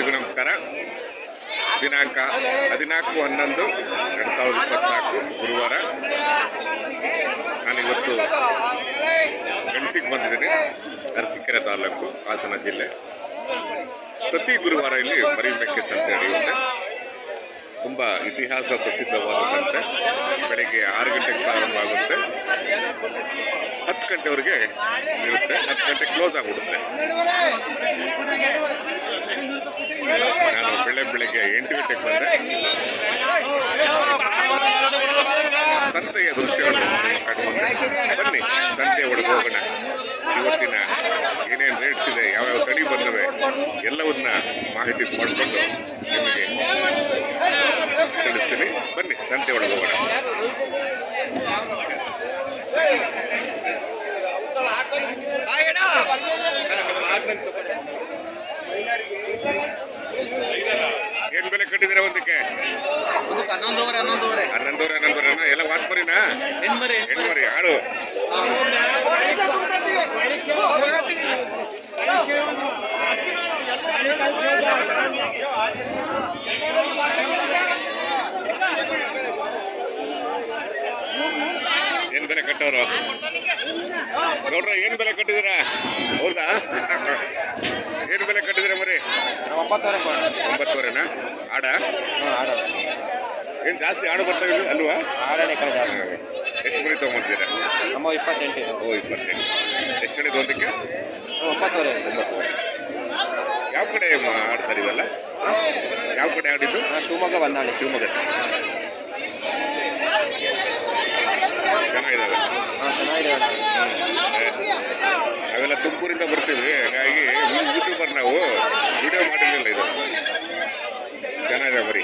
ಎಲ್ಲರಿಗೂ ನಮಸ್ಕಾರ. ದಿನಾಂಕ ಹದಿನಾಲ್ಕು ಹನ್ನೊಂದು ಎರಡು ಸಾವಿರದ ಇಪ್ಪತ್ನಾಲ್ಕು ಗುರುವಾರ. ನಾನಿವತ್ತು ಗಣಸಿಗೆ ಬಂದಿದ್ದೀನಿ, ಅರಸೀಕೆರೆ ತಾಲೂಕು ಹಾಸನ ಜಿಲ್ಲೆ. ಪ್ರತಿ ಗುರುವಾರ ಇಲ್ಲಿ ಮರಿಮೆಕ್ಕೆ ಸಂತೆ ನಡೆಯುತ್ತೆ. ತುಂಬ ಇತಿಹಾಸ ಪ್ರಸಿದ್ಧವಾದಂತೆ ಬೆಳಿಗ್ಗೆ ಆರು ಗಂಟೆಗೆ ಪ್ರಾರಂಭ ಆಗುತ್ತೆ. ಹತ್ತು ಗಂಟೆವರೆಗೆ ಇರುತ್ತೆ. ಹತ್ತು ಗಂಟೆ ಕ್ಲೋಸ್ ಆಗಿಬಿಡುತ್ತೆ. ನಾನು ಬೆಳೆ ಬೆಳಗ್ಗೆ ಎಂಟು ಗಂಟೆಗೆ ಬಂದೆ. ಸಂತೆಯ ದೃಶ್ಯಗಳು ಬನ್ನಿ, ಸಂತೆ ಒಳಗೆ ಹೋಗೋಣ. ಇವತ್ತಿನ ಏನೇನು ರೇಟ್ಸ್ ಇದೆ, ಯಾವ್ಯಾವ ತಳಿ ಬಂದವೆ, ಎಲ್ಲವನ್ನ ಮಾಹಿತಿ ಮಾಡಿಕೊಂಡು ನಿಮಗೆ ತಿಳಿಸ್ತೀನಿ ಬನ್ನಿ ಸಂತೆ ಒಳಗೆ ಹೋಗೋಣ. ಏನ್ ಬೆಲೆ ಕಟ್ಟಿದಿರ ಒಂದಕ್ಕೆ? ಹನ್ನೊಂದುವರೆ ಹನ್ನೊಂದುವರೆ. ಹನ್ನೊಂದೂರ ಹನ್ನೊಂದೂರನ ಎಲ್ಲ ವಾತ್ಮರಿನಾ ಹೆಣ್ಮರಿ. ಹೆಣ್ಮರಿ ಆಳು ಏನ್ ಬೆಲೆ ಕಟ್ಟೋರು. ನೋಡ್ರ ಏನ್ ಬೆಲೆ ಕಟ್ಟಿದ್ದೀರಾ? ಹೌದಾ? ಏನ್ ಬೆಲೆ ಕಟ್ಟಿದಿರ ಮರಿ? ಒಂಬತ್ತುವರೆ ಒಂಬತ್ತುವರೆನಾ? ಆಡ? ಆಡ ಏನ್ ಜಾಸ್ತಿ ಆಡು ಬರ್ತಾ ಇಲ್ಲಿ ಅಲ್ವಾ? ಎಷ್ಟು ಮರಿ ತಗೊಂಬಂದಿದ್ದೀರಾ? ನಮ್ಮ ಇಪ್ಪತ್ತೆಂಟು ಓ ಇಪ್ಪತ್ತೆಂಟು. ಎಷ್ಟು ಕಡೆ ಒಂದಕ್ಕೆ? ಒಂಬತ್ತುವರೆ ಒಂಬತ್ತುವರೆ ಯಾವ ಕಡೆ ಆಡ್ತಾರೆ ಇವೆಲ್ಲ? ಯಾವ ಕಡೆ ಆಡಿದ್ದು? ಶಿವಮೊಗ್ಗ ಬಂದಾಳೆ ಶಿವಮೊಗ್ಗ. ಚೆನ್ನಾಗಿದ್ದಾವೆ ನಾವೆಲ್ಲ ತುಮಕೂರಿಂದ ಬರ್ತೀವಿ. ಹಾಗಾಗಿ ಯೂಟ್ಯೂಬರ್ ನಾವು ವಿಡಿಯೋ ಮಾಡಿರಲಿಲ್ಲ ಇದು. ಚೆನ್ನಾಗಿದೆ ಬರೀ.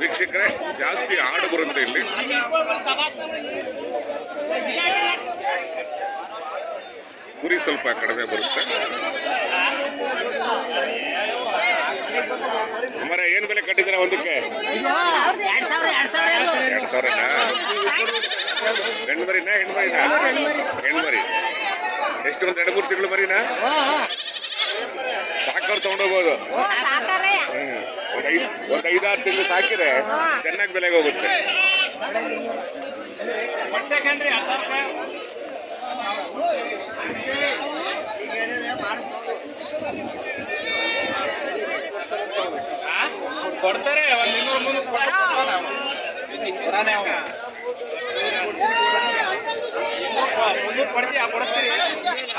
ವೀಕ್ಷಕರೇ ಜಾಸ್ತಿ ಆಡು ಬರುತ್ತೆ ಇಲ್ಲಿ. ಕುರಿ ಸ್ವಲ್ಪ ಕಡಿಮೆ ಬರುತ್ತೆ. ಮರ ಏನ್ ಬೆಲೆ ಕಟ್ಟಿದ್ದೀರಾ ಒಂದಕ್ಕೆ? ಎರಡ್ ಸಾವಿರ ಎರಡ್ ಮರಿನಾ ಹೆಣ್ಣು ಮರಿನಾ ಹೆಣ್ಣು ಹೆಣ್ಮರಿ. ಎಷ್ಟು ಒಂದು ಎರಡು ಮೂರು ತಿಂಗಳು ಮರಿನಾ? ತಗೊಂಡೋಗ್ಬೋದು. ಸಾಕಾರೆ. ಹ್ಮ್. ಒಂದ್ ಐದ್ ಒಂದ್ ಐದಾರು ತಿಂಗಳು ಸಾಕಿದ್ರೆ ಚೆನ್ನಾಗಿ ಬೆಲೆಗೆ ಹೋಗುತ್ತೆ. ಕೊಡ್ತಾರೆ ಒಂದು ಇನ್ನೂರು ಮುನ್ನೂರು ಕೊಡ್ತಾನೆ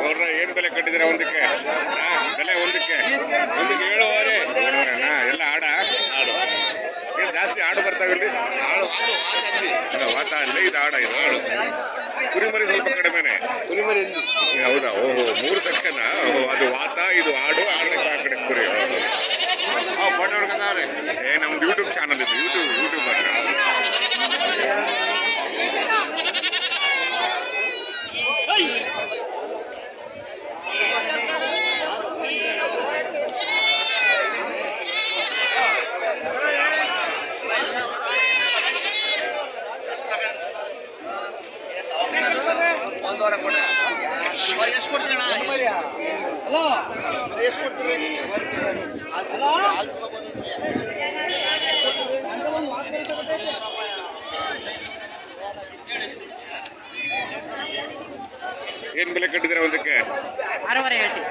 ನೋಡ್ರ ಏನ್ ಬೆಲೆ ಕಟ್ಟಿದಿರ ಒಂದಕ್ಕೆ? ಬೆಲೆ ಒಂದಕ್ಕೆ? ಒಂದಕ್ಕೆ ಏಳುವರೆ? ಏಳುವರೆನಾ ಎಲ್ಲ ಆಡ ಆಡು ಏನ್ ಜಾಸ್ತಿ ಆಡು ಬರ್ತಾವಿಲ್ಲ? ಆಡು ಅಲ್ಲ, ವಾತ ಅಲ್ಲೇ ಇದು ಆಡ ಇದು ಆಡು ಕುರಿಮರಿ ಸ್ವಲ್ಪ ಕಡಿಮೆನೆ. ಕುರಿಮರಿ ಹೌದಾ? ಓಹೋ ಮೂರು ಸೆಕ್ಷನ್ ಅದು ವಾತ ಇದು ಆಡು ಆಡ ಆ ಕಡೆ ಕುರಿ ಏ ನಮ್ದು ಯೂಟ್ಯೂಬ್ ಚಾನಲ್ ಇದು ಯೂಟ್ಯೂಬ್ ಯೂಟ್ಯೂಬ್ ಹತ್ರ ಎಷ್ಟು ಕೊಡ್ತೀರಿ ಏನ್ ಬೆಲೆ ಕಟ್ಟಿದ್ರೆ ಒಂದಕ್ಕೆ?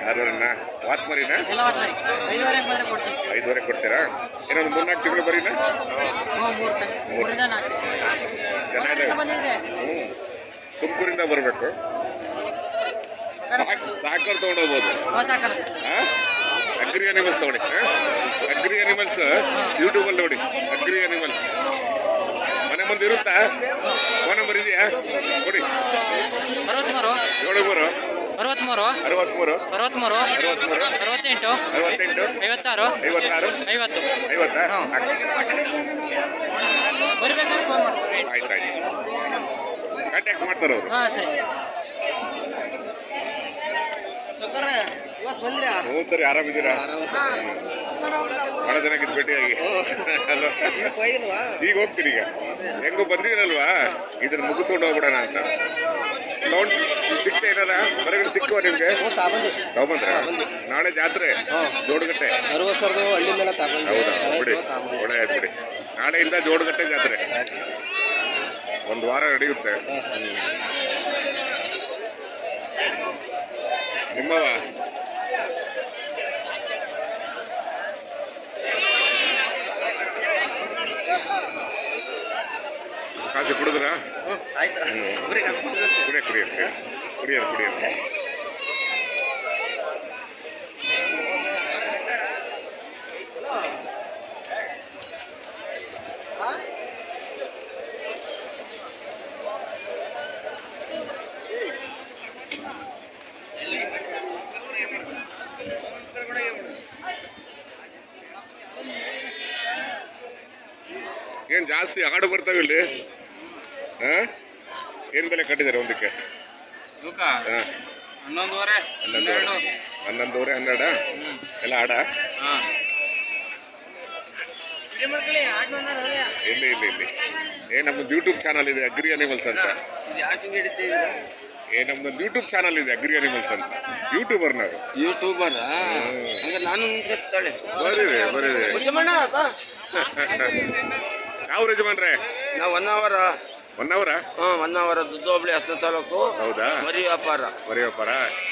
ಆರೂವರೆನ? ಐದುವರೆ ಕೊಡ್ತೀರಾ? ಏನೊಂದು ಮೂರ್ನಾಲ್ಕು ತಿಂಗಳು ಬರೀನಾ? ಚೆನ್ನಾಗಿದೆ. ಹ್ಞೂ ತುಮಕೂರಿಂದ ಬರಬೇಕು. ಸಾಕರ್ ತೊಗೊಂಡೋಗ್ಬೋದು. ಅಗ್ರಿ ಅನಿಮಲ್ಸ್ ತಗೊಳ್ಳಿ. ಅಗ್ರಿ ಅನಿಮಲ್ಸ್ ಯೂಟ್ಯೂಬಲ್ಲಿ ನೋಡಿ. ಅಗ್ರಿ ಅನಿಮಲ್ಸ್ ಮನೆ ಮುಂದೆ ಇರುತ್ತಾ? ಫೋನ್ ನಂಬರ್ ಇದೆಯಾ? ನೋಡಿ ಏಳು ಮೂರು ಅರವತ್ಮೂರು. ಅರವತ್ಮೂರು. ಅರವತ್ಮೂರು. ಅರವತ್ತ್ಮೂರು ಅರವತ್ತೆಂಟು. ಅರವತ್ತೆಂಟು. ಐವತ್ತಾರು. ಐವತ್ತಾರು. ಐವತ್ತು. ಐವತ್ತಾ. ಫೋನ್ ಮಾಡಿ ಆಯ್ತು ಆಯ್ತು. ಕಾಂಟ್ಯಾಕ್ಟ್ ಮಾಡ್ತಾರೆ ಅವರು. ಹಾಂ ಸರಿ. ಹ್ಞೂ ಸರಿ ಆರಾಮಿದ್ದೀರಾ ಬಹಳ ಚೆನ್ನಾಗಿದ್ದು ಭೇಟಿಯಾಗಿ. ಈಗ ಹೋಗ್ತೀನಿ ಈಗ. ಹೆಂಗೋ ಬಂದಿರಲ್ವಾ ಇದನ್ನ ಮುಗಿಸ್ಕೊಂಡು ಹೋಗ್ಬಿಡೋಣ ಅಂತ. ತಗೊಂಡ್ ಸಿಕ್ತ ಏನಾರ ಹೊರಗಡೆ ಸಿಕ್ಕುವ ನಿಮ್ಗೆ? ತಗೊಂಡ್ರೆ ನಾಳೆ ಜಾತ್ರೆ? ಜೋಡಗಟ್ಟೆ? ಹೌದಾ? ಬಿಡಿ. ಒಳ್ಳೆ ಆಯ್ತು ಬಿಡಿ. ನಾಳೆಯಿಂದ ಜೋಡಗಟ್ಟೆ ಜಾತ್ರೆ. ಒಂದು ವಾರ ನಡೆಯುತ್ತೆ. ನಿಮ್ಮವ ಕಾಸು ಕುಡಿದ್ರಾ ಆಯ್ತು ಹ್ಮ್. ಬರೀ ಕರ್ಕೊಂಡು ಜಾಸ್ತಿ ಹಾಡು ಬರ್ತಾವೆ ಇಲ್ಲಿ. ಹಾ? ಏನ್ ಬೆಲೆ ಕಟ್ಟಿದ್ದಾರೆ ಒಂದಕ್ಕೆ? ಹನ್ನೊಂದೂವರೆ ಹನ್ನೆರಡ? ಎಲ್ಲ ಆಡ ಹಾಂ. ಇಲ್ಲಿ ಇಲ್ಲಿ ಇಲ್ಲಿ. ಏ ನಮ್ದು ಯೂಟ್ಯೂಬ್ ಚಾನಲ್ ಇದೆ ಅಗ್ರಿ ಅನಿಮಲ್ಸ್ ಅಂತ. ಏ ನಮ್ದೊಂದು ಯೂಟ್ಯೂಬ್ ಚಾನಲ್ ಇದೆ ಅಗ್ರಿ ಅನಿಮಲ್ಸ್ ಅಂತ. ಯೂಟ್ಯೂಬರ್ ನಾವು. ಯೂಟ್ಯೂಬರ್ ಹಂಗೆ ನಾನು ಬರೀರಿ ಬರೀರಿ. ಯಾವ ಯಜಮಾನ್ರೆ. ನಾವು ಒನ್ ಅವರ್ ಒನ್ ಅವರ ಹ್ಞೂ ಒನ್ ಅವರ್ ದುದ್ದೋಬಳಿ ಹಸ್ನ ತಾಲೂಕು. ಹೌದಾ? ಮರಿ ವ್ಯಾಪಾರ. ಮರಿಯಪ್ಪರ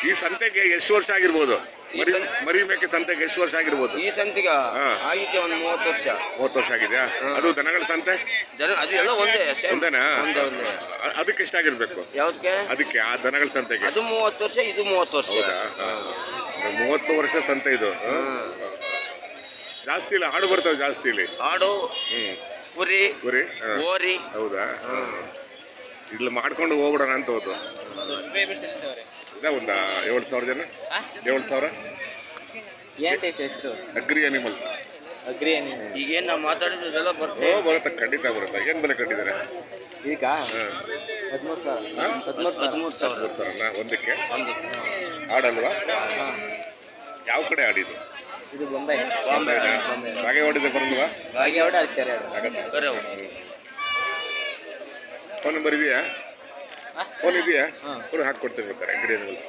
ಈ ಸಂತೆಗೆ ಎಷ್ಟು ವರ್ಷ ಆಗಿರ್ಬೋದು? ಮರಿ ಮರಿಬೇಕೆ ಸಂತೆಗೆ ಎಷ್ಟು ವರ್ಷ ಆಗಿರ್ಬೋದು? ಈ ಸಂತಿಗ? ಹಾ. ಆಗಿದ್ದೆ ಒಂದು ಮೂವತ್ತು ವರ್ಷ. ಮೂವತ್ತು ವರ್ಷ ಆಗಿದೆಯಾ? ಅದು ದನಗಳ ಸಂತೆ? ಜನ ಅದು ಎಲ್ಲ ಒಂದೇ ಒಂದೇನಾ? ಒಂದೇ ಒಂದೇ. ಅ- ಅದಕ್ಕೆ ಎಷ್ಟಾಗಿರ್ಬೇಕು ಯಾವ್ದಕ್ಕೆ ಅದಕ್ಕೆ ಆ ದನಗಳ ಸಂತೆಗೆ. ಅದು ಮೂವತ್ತು ವರ್ಷ ಇದು ಮೂವತ್ತು ವರ್ಷ. ಹೌದಾ? ಹಾ. ಇದು ಮೂವತ್ತು ವರ್ಷ ಸಂತೆ ಇದು. ಹಾ? ಹ್ಮ್. ಜಾಸ್ತಿ ಇಲ್ಲ ಹಾಡು ಬರ್ತಾವೆ ಜಾಸ್ತಿ ಇಲ್ಲಿ. ಹಾಡು? ಹ್ಮ್. ಕುರಿ ಗುರಿ ಹಾ. ಓರಿ ಹೌದಾ? ಇಲ್ಲಿ ಮಾಡ್ಕೊಂಡು ಹೋಗ್ಬಿಡೋಣ ಅಂತ ಹೋದ್ರು ಇದ ಒಂದ ಏಳು ಸಾವಿರ ಜನ? ಏಳು ಸಾವಿರ? ಏನೈತೆ ಹೆಸರು ಅಗ್ರಿ ಅನಿಮಲ್ ಅಗ್ರಿ ಈಗೇನು ನಾವು ಮಾತಾಡಿದ್ದೆಲ್ಲ ಓ ಬರುತ್ತೆ. ಖಂಡಿತ ಬರುತ್ತೆ. ಏನ್ ಬೆಲೆ ಕಟ್ಟಿದ್ದಾರೆ? ಈಗ? ಹಾಂ. ಹದಿಮೂರು ಸಾವಿರ. ನಾನು ಹದಿಮೂರು ಸಾವಿರ. ಹದಿಮೂರು ಸಾವಿರ. ಮೂರು ಸಾವಿರನಾ? ಒಂದಕ್ಕೆ? ಒಂದು ಆಡಲ್ವಾ ಹಾಂ. ಯಾವ ಕಡೆ ಆಡಿದ್ದು ಇದು ಬೊಂಬೈ. ಬಾಂಬೆ ಬಾಗೆ ಹೊಡಿದೆ ಬರಲ್ವಾ ಹಾಗೆ ಹೊಡೆ ಹಾಕ್ತಾರೆ ಕರೆ ಅವು. ಫೋನ್ ನಂಬರ್ ಇದೆಯಾ ಫೋನ್ ಇದೆಯಾ? ಹಾ. ಫೋನ್ ಹಾಕೊಡ್ತೀನಿ ಬೇಕಾರೆ ಅಗ್ರಿ ಅನಿಮಲ್ಸ್